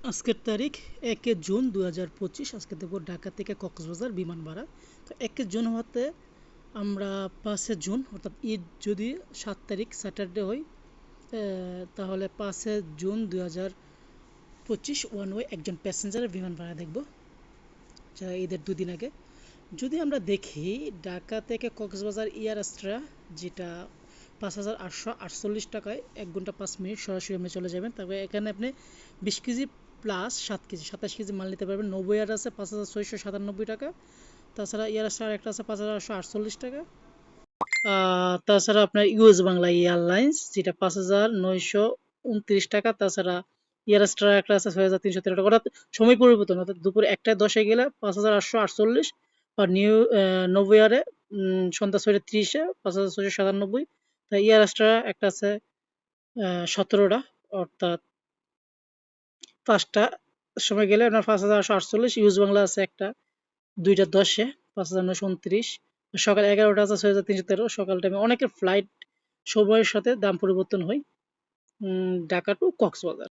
আজকের তারিখ একে জুন দু হাজার পঁচিশ, আজকে দেবো ঢাকা থেকে কক্সবাজার বিমান ভাড়া। তো একে জুন হতে আমরা পাঁচে জুন, অর্থাৎ ঈদ যদি সাত তারিখ, স্যাটারডে হয় তাহলে পাঁচে জুন দু হাজার পঁচিশ ওয়ান ওয়ে একজন প্যাসেঞ্জারের বিমান ভাড়া দেখব ঈদের দুদিন আগে। যদি আমরা দেখি ঢাকা থেকে কক্সবাজার এয়ার এক্সট্রা যেটা পাঁচ হাজার আটশো আটচল্লিশ টাকায় এক ঘণ্টা পাঁচ মিনিট সরাসরি আপনি চলে যাবেন তবে এখানে আপনি বিশ কেজি প্লাস সাত কেজি, সাতাশ কেজি মাল নিতে পারবেন। নব্বই আর আছে, পাঁচ হাজার ছয়শো সাতানব্বই টাকা। তাছাড়া এয়ার এক্সট্রা একটা আছে, পাঁচ হাজার আটশো আটচল্লিশ টাকা। তাছাড়া আপনার ইউএস বাংলা এয়ারলাইন্স, যেটা পাঁচ হাজার নয়শো উনত্রিশ টাকা। তাছাড়া এয়ার এক্সট্রা একটা আছে, ছয় হাজার তিনশো তেরো টাকা। অর্থাৎ সময় পরিবর্তন, অর্থাৎ দুপুর একটায় দশে গেলে পাঁচ হাজার আটশো আটচল্লিশ, আর নিউ নব্বই আরে সন্ধ্যা ছয়টা ত্রিশে, পাঁচ হাজার ছয়শো সাতানব্বই। তাই এয়ার এক্সট্রা একটা আছে সতেরোটা, অর্থাৎ পাঁচটা সময় গেলে আপনার পাঁচ হাজার আটশো আটচল্লিশ ইউজ বাংলা আছে একটা, দুইটা দশে, পাঁচ হাজার নশো উনত্রিশ, সকাল এগারোটা আছে ছয় হাজার তিনশো তেরো, সকাল টাইমে অনেকের ফ্লাইট সময়ের সাথে দাম পরিবর্তন হয়। ঢাকা টু কক্সবাজার।